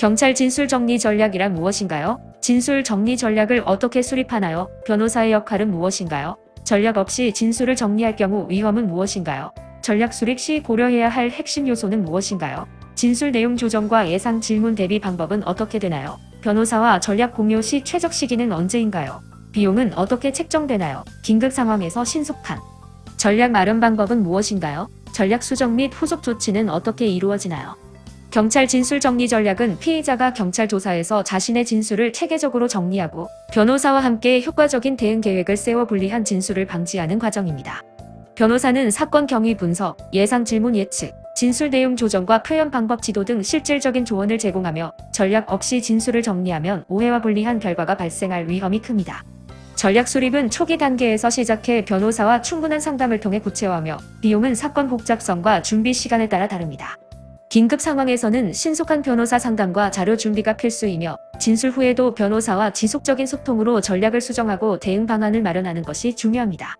경찰 진술 정리 전략이란 무엇인가요? 진술 정리 전략을 어떻게 수립하나요? 변호사의 역할은 무엇인가요? 전략 없이 진술을 정리할 경우 위험은 무엇인가요? 전략 수립 시 고려해야 할 핵심 요소는 무엇인가요? 진술 내용 조정과 예상 질문 대비 방법은 어떻게 되나요? 변호사와 전략 공유 시 최적 시기는 언제인가요? 비용은 어떻게 책정되나요? 긴급 상황에서 신속한 전략 마련 방법은 무엇인가요? 전략 수정 및 후속 조치는 어떻게 이루어지나요? 경찰 진술 정리 전략은 피의자가 경찰 조사에서 자신의 진술을 체계적으로 정리하고 변호사와 함께 효과적인 대응 계획을 세워 불리한 진술을 방지하는 과정입니다. 변호사는 사건 경위 분석, 예상 질문 예측, 진술 내용 조정과 표현 방법 지도 등 실질적인 조언을 제공하며 전략 없이 진술을 정리하면 오해와 불리한 결과가 발생할 위험이 큽니다. 전략 수립은 초기 단계에서 시작해 변호사와 충분한 상담을 통해 구체화하며 비용은 사건 복잡성과 준비 시간에 따라 다릅니다. 긴급 상황에서는 신속한 변호사 상담과 자료 준비가 필수이며 진술 후에도 변호사와 지속적인 소통으로 전략을 수정하고 대응 방안을 마련하는 것이 중요합니다.